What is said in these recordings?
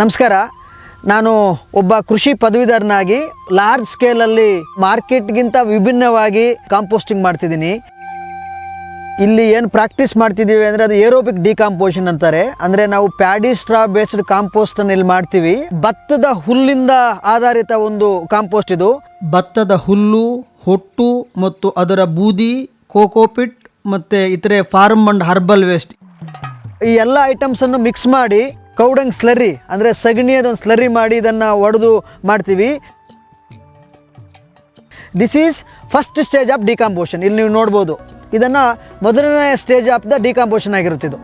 ನಮಸ್ಕಾರ. ನಾನು ಒಬ್ಬ ಕೃಷಿ ಪದವೀಧರನಾಗಿ ಲಾರ್ಜ್ ಸ್ಕೇಲಲ್ಲಿ ಮಾರ್ಕೆಟ್ಗಿಂತ ವಿಭಿನ್ನವಾಗಿ ಕಾಂಪೋಸ್ಟಿಂಗ್ ಮಾಡ್ತಿದ್ದೀನಿ. ಇಲ್ಲಿ ಏನು ಪ್ರಾಕ್ಟೀಸ್ ಮಾಡ್ತಿದ್ದೀವಿ ಅಂದರೆ ಅದು ಏರೋಬಿಕ್ ಡಿಕಾಂಪೋಷನ್ ಅಂತಾರೆ. ಅಂದರೆ ನಾವು ಪ್ಯಾಡಿ ಸ್ಟ್ರಾ ಬೇಸ್ಡ್ ಕಾಂಪೋಸ್ಟ್ ಅನ್ನು ಇಲ್ಲಿ ಮಾಡ್ತೀವಿ. ಭತ್ತದ ಹುಲ್ಲಿಂದ ಆಧಾರಿತ ಒಂದು ಕಾಂಪೋಸ್ಟ್ ಇದು. ಭತ್ತದ ಹುಲ್ಲು, ಹೊಟ್ಟು ಮತ್ತು ಅದರ ಬೂದಿ, ಕೋಕೋಪಿಟ್ ಮತ್ತು ಇತರೆ ಫಾರ್ಮ್ ಅಂಡ್ ಹರ್ಬಲ್ ವೇಸ್ಟ್. ಈ ಎಲ್ಲ ಐಟಮ್ಸನ್ನು ಮಿಕ್ಸ್ ಮಾಡಿ ಕೌಡಂಗ್ ಸ್ಲರಿ, ಅಂದರೆ ಸಗಣಿಯದೊಂದು ಸ್ಲರಿ ಮಾಡಿ ಇದನ್ನು ಒಡೆದು ಮಾಡ್ತೀವಿ. This is first stage of decomposition ಇಲ್ಲಿ ನೀವು ನೋಡ್ಬೋದು. ಇದನ್ನು ಮೊದಲನೇ ಸ್ಟೇಜ್ ಆಫ್ ದ ಡಿಕಾಂಪೋಷನ್ ಆಗಿರುತ್ತಿದ್ದು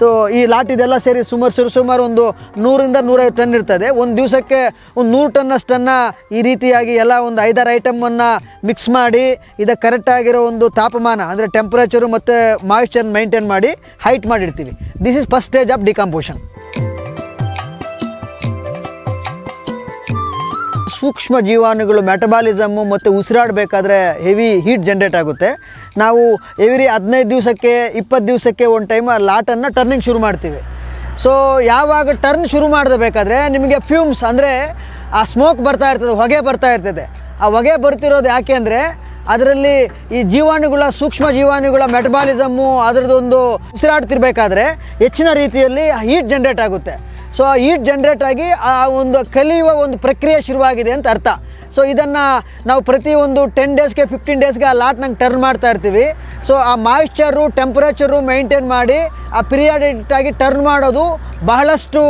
ಸೊ ಈ ಲಾಟ್ ಇದೆಲ್ಲ ಸೇರಿ ಸುಮಾರು ಸರಿ ಸುಮಾರು ಒಂದು ನೂರಿಂದ ನೂರೈವತ್ತು ಟನ್ ಇರ್ತದೆ. ಒಂದು ದಿವಸಕ್ಕೆ ಒಂದು ನೂರು ಟನ್ನಷ್ಟನ್ನು ಈ ರೀತಿಯಾಗಿ ಎಲ್ಲ ಒಂದು ಐದಾರು ಐಟಮನ್ನು ಮಿಕ್ಸ್ ಮಾಡಿ ಇದಕ್ಕೆ ಕರೆಕ್ಟಾಗಿರೋ ಒಂದು ತಾಪಮಾನ, ಅಂದರೆ ಟೆಂಪ್ರೇಚರು ಮತ್ತು ಮಾಯಿಶ್ಚರ್ ಮೈಂಟೈನ್ ಮಾಡಿ ಹೈಟ್ ಮಾಡಿರ್ತೀವಿ. This is first stage of decomposition ಸೂಕ್ಷ್ಮ ಜೀವಾಣುಗಳು ಮೆಟಬಾಲಿಸಮ್ಮು ಮತ್ತು ಉಸಿರಾಡಬೇಕಾದ್ರೆ ಹೆವಿ ಹೀಟ್ ಜನ್ರೇಟ್ ಆಗುತ್ತೆ. ನಾವು ಎವ್ರಿ ಹದಿನೈದು ದಿವಸಕ್ಕೆ, ಇಪ್ಪತ್ತು ದಿವಸಕ್ಕೆ ಒಂದು ಟೈಮ್ ಆ ಲಾಟನ್ನು ಟರ್ನಿಂಗ್ ಶುರು ಮಾಡ್ತೀವಿ. ಸೊ ಯಾವಾಗ ಟರ್ನ್ ಶುರು ಮಾಡಬೇಕಾದ್ರೆ ನಿಮಗೆ ಫ್ಯೂಮ್ಸ್ ಅಂದರೆ ಆ ಸ್ಮೋಕ್ ಬರ್ತಾ ಇರ್ತದೆ, ಹೊಗೆ ಬರ್ತಾ ಇರ್ತದೆ. ಆ ಹೊಗೆ ಬರ್ತಿರೋದು ಯಾಕೆ ಅಂದರೆ ಅದರಲ್ಲಿ ಈ ಜೀವಾಣುಗಳ, ಸೂಕ್ಷ್ಮ ಜೀವಾಣುಗಳ ಮೆಟಬಾಲಿಸಮ್ಮು ಅದರದ್ದೊಂದು ಉಸಿರಾಡ್ತಿರ್ಬೇಕಾದ್ರೆ ಹೆಚ್ಚಿನ ರೀತಿಯಲ್ಲಿ ಹೀಟ್ ಜನ್ರೇಟ್ ಆಗುತ್ತೆ. ಸೊ ಹೀಟ್ ಜನ್ರೇಟ್ ಆಗಿ ಆ ಒಂದು ಕಲಿಯುವ ಒಂದು ಪ್ರಕ್ರಿಯೆ ಶುರುವಾಗಿದೆ ಅಂತ ಅರ್ಥ. ಸೊ ಇದನ್ನು ನಾವು ಪ್ರತಿಯೊಂದು ಟೆನ್ ಡೇಸ್ಗೆ ಫಿಫ್ಟೀನ್ ಡೇಸ್ಗೆ ಆ ಲಾಟ್ ನಂಗೆ ಟರ್ನ್ ಮಾಡ್ತಾ ಇರ್ತೀವಿ. ಸೊ ಆ ಮಾಯಿಶ್ಚರು ಟೆಂಪ್ರೇಚರು ಮೇಂಟೈನ್ ಮಾಡಿ ಆ ಪಿರಿಯಾಡಿಟ್ ಆಗಿ ಟರ್ನ್ ಮಾಡೋದು ಬಹಳಷ್ಟು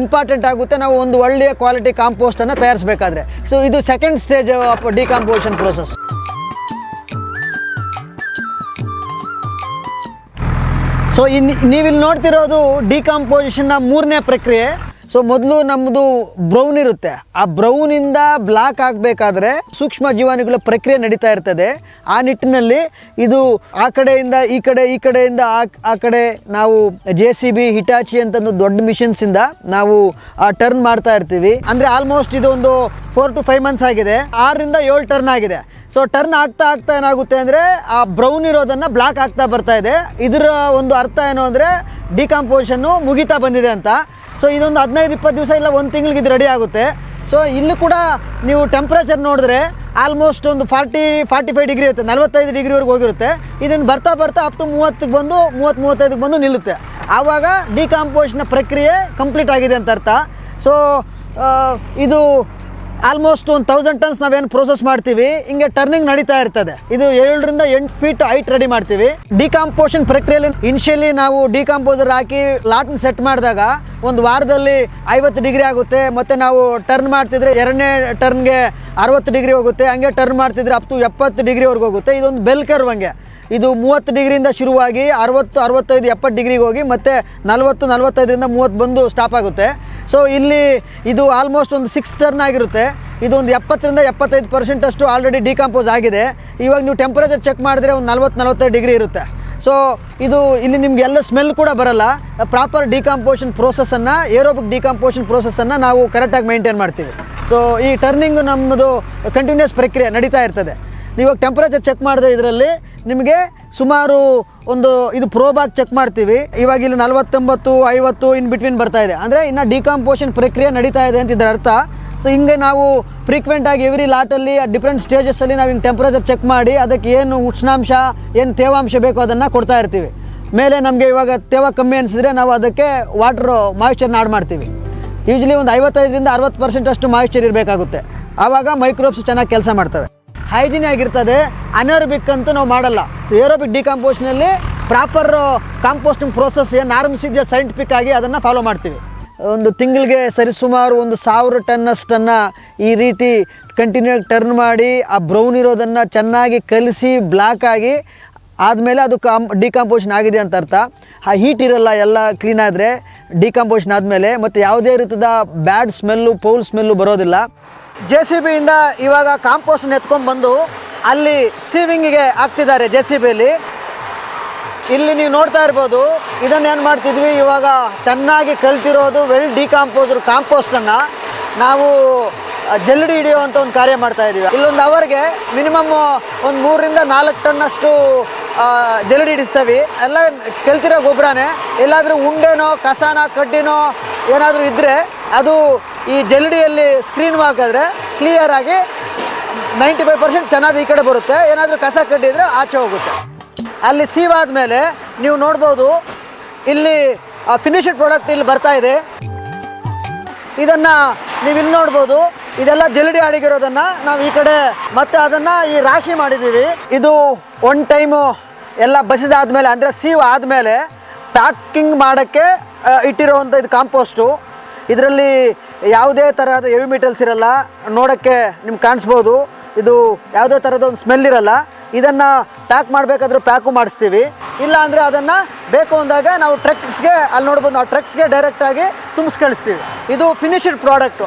ಇಂಪಾರ್ಟೆಂಟ್ ಆಗುತ್ತೆ. ನಾವು ಒಂದು ಒಳ್ಳೆಯ ಕ್ವಾಲಿಟಿ ಕಾಂಪೋಸ್ಟನ್ನು ತಯಾರಿಸಬೇಕಾದ್ರೆ. ಸೊ ಇದು second stage of decomposition process so in ನೀವಿಲ್ಲಿ ನೋಡ್ತಿರೋದು ಡಿಕಾಂಪೋಸಿಷನ್ನ ಮೂರನೇ ಪ್ರಕ್ರಿಯೆ. ಸೊ ಮೊದಲು ನಮ್ಮದು ಬ್ರೌನ್ ಇರುತ್ತೆ. ಆ ಬ್ರೌನಿಂದ ಬ್ಲಾಕ್ ಆಗಬೇಕಾದ್ರೆ ಸೂಕ್ಷ್ಮ ಜೀವಾಣುಗಳ ಪ್ರಕ್ರಿಯೆ ನಡೀತಾ ಇರ್ತದೆ. ಆ ನಿಟ್ಟಿನಲ್ಲಿ ಇದು ಆ ಕಡೆಯಿಂದ ಈ ಕಡೆ, ಈ ಕಡೆಯಿಂದ ಆ ಆ ಕಡೆ ನಾವು ಜೆ ಸಿ ಬಿ ಹಿಟಾಚಿ ಅಂತಂದು ದೊಡ್ಡ ಮಿಷನ್ಸಿಂದ ನಾವು ಟರ್ನ್ ಮಾಡ್ತಾ ಇರ್ತೀವಿ. ಅಂದರೆ ಆಲ್ಮೋಸ್ಟ್ ಇದು ಒಂದು ಫೋರ್ ಟು ಫೈವ್ ಮಂತ್ಸ್ ಆಗಿದೆ. ಆರರಿಂದ ಏಳು ಟರ್ನ್ ಆಗಿದೆ. ಸೊ ಟರ್ನ್ ಆಗ್ತಾ ಆಗ್ತಾ ಏನಾಗುತ್ತೆ ಅಂದರೆ ಆ ಬ್ರೌನ್ ಇರೋದನ್ನು ಬ್ಲಾಕ್ ಆಗ್ತಾ ಬರ್ತಾ ಇದೆ. ಇದರ ಒಂದು ಅರ್ಥ ಏನು ಅಂದರೆ ಡಿಕಾಂಪೋಷನ್ನು ಮುಗಿತಾ ಬಂದಿದೆ ಅಂತ. ಸೊ ಇದೊಂದು ಹದಿನೈದು, ಇಪ್ಪತ್ತು ದಿವಸ ಇಲ್ಲ, ಒಂದು ತಿಂಗಳಿಗೆ ಇದು ರೆಡಿ ಆಗುತ್ತೆ. ಸೊ ಇಲ್ಲಿ ಕೂಡ ನೀವು ಟೆಂಪ್ರೇಚರ್ ನೋಡಿದ್ರೆ ಆಲ್ಮೋಸ್ಟ್ ಒಂದು ಫಾರ್ಟಿ ಫಾರ್ಟಿ ಫೈವ್ ಡಿಗ್ರಿ ಇರುತ್ತೆ, ನಲವತ್ತೈದು ಡಿಗ್ರಿವರೆಗೆ ಹೋಗಿರುತ್ತೆ. ಇದನ್ನು ಬರ್ತಾ ಬರ್ತಾ ಅಪ್ ಟು ಮೂವತ್ತಿಗೆ ಬಂದು ಮೂವತ್ತು ಮೂವತ್ತೈದಕ್ಕೆ ಬಂದು ನಿಲ್ಲುತ್ತೆ. ಆವಾಗ ಡಿಕಾಂಪೋಸಿಷನ್ ಪ್ರಕ್ರಿಯೆ ಕಂಪ್ಲೀಟ್ ಆಗಿದೆ ಅಂತ ಅರ್ಥ. ಸೊ ಇದು ಆಲ್ಮೋಸ್ಟ್ ಒಂದು ತೌಸಂಡ್ ಟನ್ಸ್ ನಾವೇನು ಪ್ರೋಸೆಸ್ ಮಾಡ್ತೀವಿ, ಹಿಂಗೆ ಟರ್ನಿಂಗ್ ನಡೀತಾ ಇರ್ತದೆ. ಇದು ಏಳರಿಂದ ಎಂಟು ಫೀಟ್ ಹೈಟ್ ರೆಡಿ ಮಾಡ್ತೀವಿ. ಡಿಕಾಂಪೋಷನ್ ಪ್ರಕ್ರಿಯೆಯಲ್ಲಿ ಇನಿಷಿಯಲಿ ನಾವು ಡಿಕಾಂಪೋಸರ್ ಹಾಕಿ ಲಾಟ್ನ ಸೆಟ್ ಮಾಡಿದಾಗ ಒಂದು ವಾರದಲ್ಲಿ ಐವತ್ತು ಡಿಗ್ರಿ ಆಗುತ್ತೆ. ಮತ್ತು ನಾವು ಟರ್ನ್ ಮಾಡ್ತಿದ್ರೆ ಎರಡನೇ ಟರ್ನ್ಗೆ ಅರವತ್ತು ಡಿಗ್ರಿ ಹೋಗುತ್ತೆ. ಹಂಗೆ ಟರ್ನ್ ಮಾಡ್ತಿದ್ರೆ ಅಪ್ ಟು ಎಪ್ಪತ್ತು ಡಿಗ್ರಿವರೆಗೂ ಹೋಗುತ್ತೆ. ಇದೊಂದು ಬೆಲ್ ಕರ್ವ್ ಹಂಗೆ. ಇದು ಮೂವತ್ತು ಡಿಗ್ರಿಯಿಂದ ಶುರುವಾಗಿ ಅರವತ್ತು, ಅರವತ್ತೈದು, ಎಪ್ಪತ್ತು ಡಿಗ್ರಿಗೆ ಹೋಗಿ ಮತ್ತೆ ನಲವತ್ತು, ನಲವತ್ತೈದರಿಂದ ಮೂವತ್ತು ಬಂದು ಸ್ಟಾಪ್ ಆಗುತ್ತೆ. ಸೊ ಇಲ್ಲಿ ಇದು ಆಲ್ಮೋಸ್ಟ್ ಒಂದು ಸಿಕ್ಸ್ ಟರ್ನ್ ಆಗಿರುತ್ತೆ. ಇದು ಒಂದು ಎಪ್ಪತ್ತರಿಂದ ಎಪ್ಪತ್ತೈದು ಪರ್ಸೆಂಟಷ್ಟು ಆಲ್ರೆಡಿ ಡಿಕಾಂಪೋಸ್ ಆಗಿದೆ. ಇವಾಗ ನೀವು ಟೆಂಪರೇಚರ್ ಚೆಕ್ ಮಾಡಿದ್ರೆ ಒಂದು ನಲ್ವತ್ತು, ನಲವತ್ತೈದು ಡಿಗ್ರಿ ಇರುತ್ತೆ. ಸೊ ಇದು ಇಲ್ಲಿ ನಿಮ್ಗೆ ಎಲ್ಲ ಸ್ಮೆಲ್ ಕೂಡ ಬರಲ್ಲ. ಪ್ರಾಪರ್ ಡಿಕಾಂಪೋಷನ್ ಪ್ರೋಸೆಸ್ಸನ್ನು ಏರೋಬಿಕ್ ಡಿಕಾಂಪೋಷನ್ ಪ್ರೋಸೆಸ್ಸನ್ನು ನಾವು ಕರೆಕ್ಟಾಗಿ ಮೇಂಟೈನ್ ಮಾಡ್ತೀವಿ. ಸೊ ಈ ಟರ್ನಿಂಗ್ ನಮ್ಮದು ಕಂಟಿನ್ಯೂಸ್ ಪ್ರಕ್ರಿಯೆ ನಡೀತಾ ಇರ್ತದೆ. ಇವಾಗ ಟೆಂಪ್ರೇಚರ್ ಚೆಕ್ ಮಾಡಿದ್ರೆ ಇದರಲ್ಲಿ ನಿಮಗೆ ಸುಮಾರು ಒಂದು ಇದು ಪ್ರೋಬಾಗ್ ಚೆಕ್ ಮಾಡ್ತೀವಿ. ಇವಾಗ ಇಲ್ಲಿ ನಲವತ್ತೊಂಬತ್ತು, ಐವತ್ತು ಇನ್ ಬಿಟ್ವೀನ್ ಬರ್ತಾ ಇದೆ. ಅಂದರೆ ಇನ್ನು ಡಿಕಾಂಪೋಷನ್ ಪ್ರಕ್ರಿಯೆ ನಡೀತಾ ಇದೆ ಅಂತ ಇದರ ಅರ್ಥ. ಸೊ ಹಿಂಗೆ ನಾವು ಫ್ರೀಕ್ವೆಂಟ್ ಆಗಿ ಎವ್ರಿ ಲಾಟಲ್ಲಿ ಡಿಫ್ರೆಂಟ್ ಸ್ಟೇಜಸ್ಸಲ್ಲಿ ನಾವು ಹಿಂಗೆ ಟೆಂಪ್ರೇಚರ್ ಚೆಕ್ ಮಾಡಿ, ಅದಕ್ಕೆ ಏನು ಉಷ್ಣಾಂಶ, ಏನು ತೇವಾಂಶ ಬೇಕೋ ಅದನ್ನು ಕೊಡ್ತಾ ಇರ್ತೀವಿ. ಮೇಲೆ ನಮಗೆ ಇವಾಗ ತೇವ ಕಮ್ಮಿ ಅನಿಸಿದ್ರೆ ನಾವು ಅದಕ್ಕೆ ವಾಟರ್ ಮಾಯಿಶ್ಚರ್ನ ಆಡ್ ಮಾಡ್ತೀವಿ. ಯೂಜ್ಲಿ ಒಂದು ಐವತ್ತೈದರಿಂದ ಅರವತ್ತು ಪರ್ಸೆಂಟ್ ಅಷ್ಟು ಮಾಯಿಶ್ಚರ್ ಇರಬೇಕಾಗುತ್ತೆ. ಆವಾಗ ಮೈಕ್ರೋಬ್ಸ್ ಚೆನ್ನಾಗಿ ಕೆಲಸ ಮಾಡ್ತವೆ. ಹೈಜಿನ್ ಆಗಿರ್ತದೆ. ಅನರ್ಬಿಕ್ ಅಂತೂ ನಾವು ಮಾಡಲ್ಲ. ಏರೋಬಿಕ್ ಡಿಕಾಂಪೋಸ್ಟ್ನಲ್ಲಿ ಪ್ರಾಪರ್ ಕಾಂಪೋಸ್ಟಿಂಗ್ ಪ್ರೋಸೆಸ್ ಏನು ನಾರ್ಮ್ಸ್ ಇದೆಯಾ ಸೈಂಟಿಫಿಕ್ ಆಗಿ ಅದನ್ನು ಫಾಲೋ ಮಾಡ್ತೀವಿ. ಒಂದು ತಿಂಗಳಿಗೆ ಸರಿಸುಮಾರು ಒಂದು ಸಾವಿರ ಟನ್ನಷ್ಟನ್ನು ಈ ರೀತಿ ಕಂಟಿನ್ಯೂ ಟರ್ನ್ ಮಾಡಿ, ಆ ಬ್ರೌನ್ ಇರೋದನ್ನು ಚೆನ್ನಾಗಿ ಕಲಿಸಿ ಬ್ಲ್ಯಾಕ್ ಆಗಿ ಆದಮೇಲೆ ಅದು ಕಾಮ್ ಡಿಕಾಂಪೋಷನ್ ಆಗಿದೆ ಅಂತ ಅರ್ಥ. ಆ ಹೀಟ್ ಇರಲ್ಲ, ಎಲ್ಲ ಕ್ಲೀನ್ ಆದರೆ ಡಿಕಾಂಪೋಷನ್ ಆದಮೇಲೆ ಮತ್ತು ಯಾವುದೇ ರೀತಿಯ ಬ್ಯಾಡ್ ಸ್ಮೆಲ್ಲು ಪೌಲ್ ಸ್ಮೆಲ್ಲು ಬರೋದಿಲ್ಲ. ಜೆ ಸಿ ಬಿಯಿಂದ ಇವಾಗ ಕಾಂಪೋಸ್ಟ್ ಎತ್ಕೊಂಡು ಬಂದು ಅಲ್ಲಿ ಸೀವಿಂಗಿಗೆ ಹಾಕ್ತಿದ್ದಾರೆ ಜೆ ಸಿ ಬಿಯಲ್ಲಿ ಇಲ್ಲಿ ನೀವು ನೋಡ್ತಾ ಇರ್ಬೋದು, ಇದನ್ನ ಏನು ಮಾಡ್ತಿದ್ವಿ, ಇವಾಗ ಚೆನ್ನಾಗಿ ಕಲ್ತಿರೋದು ವೆಲ್ ಡಿಕಾಂಪೋಸರ್ ಕಾಂಪೋಸ್ಟನ್ನು ನಾವು ಜಲ್ಡಿ ಹಿಡಿಯುವಂಥ ಒಂದು ಕಾರ್ಯ ಮಾಡ್ತಾ ಇದ್ದೀವಿ ಇಲ್ಲೊಂದು ಅವರ್ಗೆ ಮಿನಿಮಮ್ ಒಂದು ಮೂರರಿಂದ ನಾಲ್ಕು ಟನ್ನಷ್ಟು ಜಲ್ಡಿ ಹಿಡಿಸ್ತೀವಿ. ಎಲ್ಲ ಕಲ್ತಿರೋ ಗೊಬ್ಬರನೇ ಎಲ್ಲಾದರೂ ಉಂಡೆನೋ, ಕಸನೋ, ಕಡ್ಡಿನೋ ಏನಾದರೂ ಇದ್ದರೆ ಅದು ಈ ಜಲ್ಡಿಯಲ್ಲಿ ಸ್ಕ್ರೀನ್ ಹಾಕಿದ್ರೆ ಕ್ಲಿಯರ್ ಆಗಿ ನೈಂಟಿ ಫೈವ್ ಪರ್ಸೆಂಟ್ ಚೆನ್ನಾಗಿ ಈ ಕಡೆ ಬರುತ್ತೆ. ಏನಾದರೂ ಕಸ ಕಟ್ಟಿದ್ರೆ ಆಚೆ ಹೋಗುತ್ತೆ. ಅಲ್ಲಿ ಸೀವ್ ಆದಮೇಲೆ ನೀವು ನೋಡ್ಬೋದು ಇಲ್ಲಿ ಫಿನಿಶ್ಡ್ ಪ್ರಾಡಕ್ಟ್ ಇಲ್ಲಿ ಬರ್ತಾ ಇದೆ. ಇದನ್ನು ನೀವು ಇಲ್ಲಿ ನೋಡ್ಬೋದು. ಇದೆಲ್ಲ ಜಲ್ಲಡಿ ಅಡಗಿರೋದನ್ನು ನಾವು ಈ ಕಡೆ ಮತ್ತೆ ಅದನ್ನು ಈ ರಾಶಿ ಮಾಡಿದ್ದೀವಿ. ಇದು ಒನ್ ಟೈಮು ಎಲ್ಲ ಬಸಿದಾದ್ಮೇಲೆ, ಅಂದರೆ ಸೀವ್ ಆದಮೇಲೆ, ಪ್ಯಾಕಿಂಗ್ ಮಾಡೋಕ್ಕೆ ಇಟ್ಟಿರೋವಂಥ ಇದು ಕಾಂಪೋಸ್ಟು ಇದರಲ್ಲಿ ಯಾವುದೇ ತರಹದ ಹೆವಿ ಮೆಟಲ್ಸ್ ಇರಲ್ಲ ನೋಡೋಕ್ಕೆ ನಿಮ್ಗೆ ಕಾಣಿಸ್ಬೋದು. ಇದು ಯಾವುದೇ ಥರದ ಒಂದು ಸ್ಮೆಲ್ ಇರಲ್ಲ. ಇದನ್ನು ಪ್ಯಾಕ್ ಮಾಡಬೇಕಾದ್ರೂ ಪ್ಯಾಕು ಮಾಡಿಸ್ತೀವಿ. ಇಲ್ಲ ಅಂದರೆ ಅದನ್ನು ಬೇಕು ಅಂದಾಗ ನಾವು ಟ್ರಕ್ಸ್ಗೆ ಅಲ್ಲಿ ನೋಡ್ಬೋದು ನಾವು ಟ್ರಕ್ಸ್ಗೆ ಡೈರೆಕ್ಟಾಗಿ ತುಂಬಿಸ್ ಕಳಿಸ್ತೀವಿ ಇದು finished product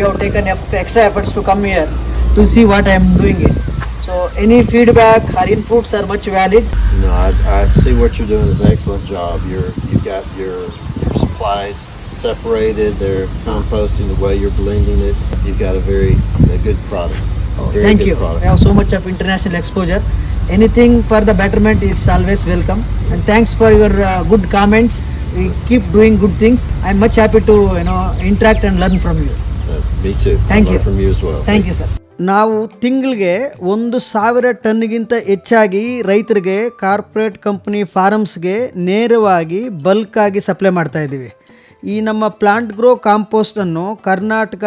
you have taken extra efforts to come here to see what I am doing it so any feedback or inputs are much valid No, I, I see what is doing is an excellent job. You're supplies separated, they're composting the way you're blending it. You've got a very a good product. Oh, very thank good you. Product. I have so much of international exposure. Anything for the betterment is always welcome. And thanks for your uh, good comments. We keep doing good things. I'm much happy to you know interact and learn from you. Uh, me too. Thank I'll you. from you as well. Thank, thank you, sir. ನಾವು ತಿಂಗಳಿಗೆ ಒಂದು ಸಾವಿರ ಟನ್ಗಿಂತ ಹೆಚ್ಚಾಗಿ ರೈತರಿಗೆ corporate company ಫಾರಮ್ಸ್ಗೆ ನೇರವಾಗಿ ಬಲ್ಕಾಗಿ supply ಮಾಡ್ತಾ ಇದ್ದೀವಿ. ಈ ನಮ್ಮ ಪ್ಲಾಂಟ್ ಗ್ರೋ ಕಾಂಪೋಸ್ಟನ್ನು ಕರ್ನಾಟಕ,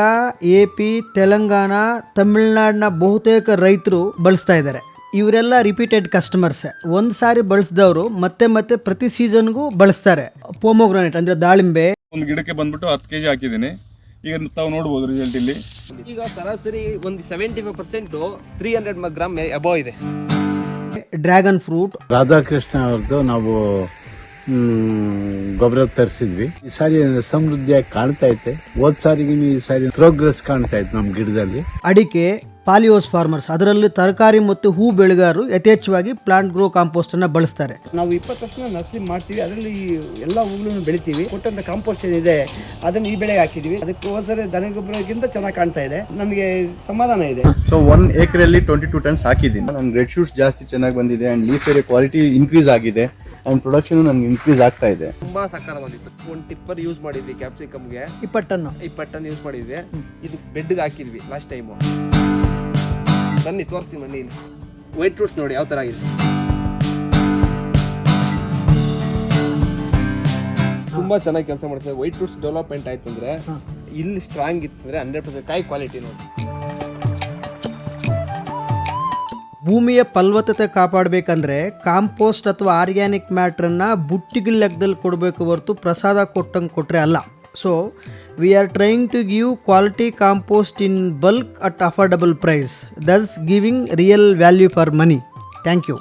ಎ ಪಿ, ತೆಲಂಗಾಣ, ತಮಿಳುನಾಡಿನ ಬಹುತೇಕ ರೈತರು ಬಳಸ್ತಾ ಇದ್ದಾರೆ. ಇವರೆಲ್ಲ ರಿಪೀಟೆಡ್ ಕಸ್ಟಮರ್ಸ್ ಒಂದು ಸಾರಿ ಬಳಸಿದವರು ಮತ್ತೆ ಮತ್ತೆ ಪ್ರತಿ ಸೀಸನ್ಗೂ ಬಳಸ್ತಾರೆ. ಪೋಮೋಗ್ರಾನೇಟ್ ಅಂದರೆ ದಾಳಿಂಬೆ. ಒಂದು ಗಿಡಕ್ಕೆ ಬಂದ್ಬಿಟ್ಟು ಹತ್ತು ಕೆಜಿ ಹಾಕಿದ್ದೀನಿ. ಈಗ ತಾವು ನೋಡ್ಬೋದು ರಿಸಲ್ಟ್ ಇಲ್ಲಿ. ಈಗ ಸರಾಸರಿ ಒಂದು seventy five percent three hundred gram above ಇದೆ. ಡ್ರ್ಯಾಗನ್ ಫ್ರೂಟ್ ರಾಧಾಕೃಷ್ಣ ಅವ್ರದ್ದು ನಾವು ಗೊಬ್ಬರ ತರಿಸಿದ್ವಿ. ಈ ಸಾರಿ ಸಮೃದ್ಧಿಯಾಗಿ ಕಾಣ್ತಾ ಐತೆ. ಹೋದ್ ಸಾರಿಗೆ ಈ ಸಾರಿ ಪ್ರೋಗ್ರೆಸ್ ಕಾಣ್ತಾ ಇತ್ತು ನಮ್ಮ ಗಿಡದಲ್ಲಿ. ಅಡಿಕೆ. ಪಾಲಿಯೋಸ್ ಫಾರ್ಮರ್ಸ್. ಅದರಲ್ಲಿ ತರಕಾರಿ ಮತ್ತು ಹೂ ಬೆಳೆಗಾರರು ಯಥೇಚ್ಛವಾಗಿ ಪ್ಲಾಂಟ್ ಗ್ರೋ ಕಾಂಪೋಸ್ಟ್ ಅನ್ನ ಬಳಸ್ತಾರೆ. ನಾವು ಇಪ್ಪತ್ತು ವರ್ಷ ನರ್ಸರಿ ಮಾಡ್ತೀವಿ. ಅದರಲ್ಲಿ ಎಲ್ಲ ಹೂಗಳನ್ನು ಬೆಳಿತೀವಿ. ಕೊಟ್ಟಂತ ಕಾಂಪೋಸ್ಟ್ ಏನಿದೆ ಅದನ್ನು ಈ ಬೆಳೆಗೆ ಹಾಕಿದೀವಿ ಅದಕ್ಕೆ ಹೋದ್ಸರಿ ದನ ಗೊಬ್ಬರಕ್ಕಿಂತ ಚೆನ್ನಾಗಿ ಕಾಣ್ತಾ ಇದೆ. ನಮಗೆ ಸಮಾಧಾನ ಇದೆ. ಸೊ ಒನ್ ಏಕರಲ್ಲಿ ಟ್ವೆಂಟಿ ಟು ಟನ್ಸ್ ಹಾಕಿದ್ದೀನಿ ನನ್ನ ರೆಡ್ ಶೂಟ್ಸ್ ಜಾಸ್ತಿ ಚೆನ್ನಾಗಿ ಬಂದಿದೆ and leaf area quality increase ಆಗಿದೆ. ಆ್ಯಂಡ್ ಪ್ರೊಡಕ್ಷನ್ ನನಗೆ ಇನ್ಕ್ರೀಸ್ ಆಗ್ತಾ ಇದೆ. ತುಂಬಾ ಸಕ್ಕರ ಬಂದಿತ್ತು. ಒಂದು ಟಿಪ್ಪರ್ ಯೂಸ್ ಮಾಡಿದ್ವಿ ಕ್ಯಾಪ್ಸಿಕಮ್ಗೆ ಇಪ್ಪತ್ತನ್ನು ಇಪ್ಪತ್ತು ಟನ್ ಯೂಸ್ ಮಾಡಿದ್ವಿ. ಇದು ಬೆಡ್ಗೆ ಹಾಕಿದ್ವಿ ಲಾಸ್ಟ್ ಟೈಮು ಬನ್ನಿ, ತೋರಿಸ್ತೀನಿ ಬನ್ನಿ ಇಲ್ಲಿ. ವೈಟ್ ರೂಟ್ಸ್ ನೋಡಿ ಯಾವ ಥರ ಆಗಿದೆ. ತುಂಬ ಚೆನ್ನಾಗಿ ಕೆಲಸ ಮಾಡಿಸ್ತಾರೆ ವೈಟ್ ರೂಟ್ಸ್ ಡೆವಲಪ್ಮೆಂಟ್ ಆಯ್ತು ಅಂದ್ರೆ ಇಲ್ಲಿ ಸ್ಟ್ರಾಂಗ್ ಇತ್ತು ಅಂದರೆ ಹಂಡ್ರೆಡ್ ಪರ್ಸೆಂಟ್ ಕಾಯಿ ಕ್ವಾಲಿಟಿ ನೋಡಿ. ಭೂಮಿಯ ಫಲವತ್ತತೆ ಕಾಪಾಡಬೇಕಂದ್ರೆ ಕಾಂಪೋಸ್ಟ್ ಅಥವಾ ಆರ್ಗ್ಯಾನಿಕ್ ಮ್ಯಾಟ್ರನ್ನು ಬುಟ್ಟಿಗೆ ಲೆಕ್ಕದಲ್ಲಿ ಕೊಡಬೇಕು ಹೊರತು ಪ್ರಸಾದ ಕೊಟ್ಟಂಗೆ ಕೊಟ್ಟರೆ ಅಲ್ಲ. So we are trying to give quality compost in bulk at affordable price, thus giving real value for money. Thank you.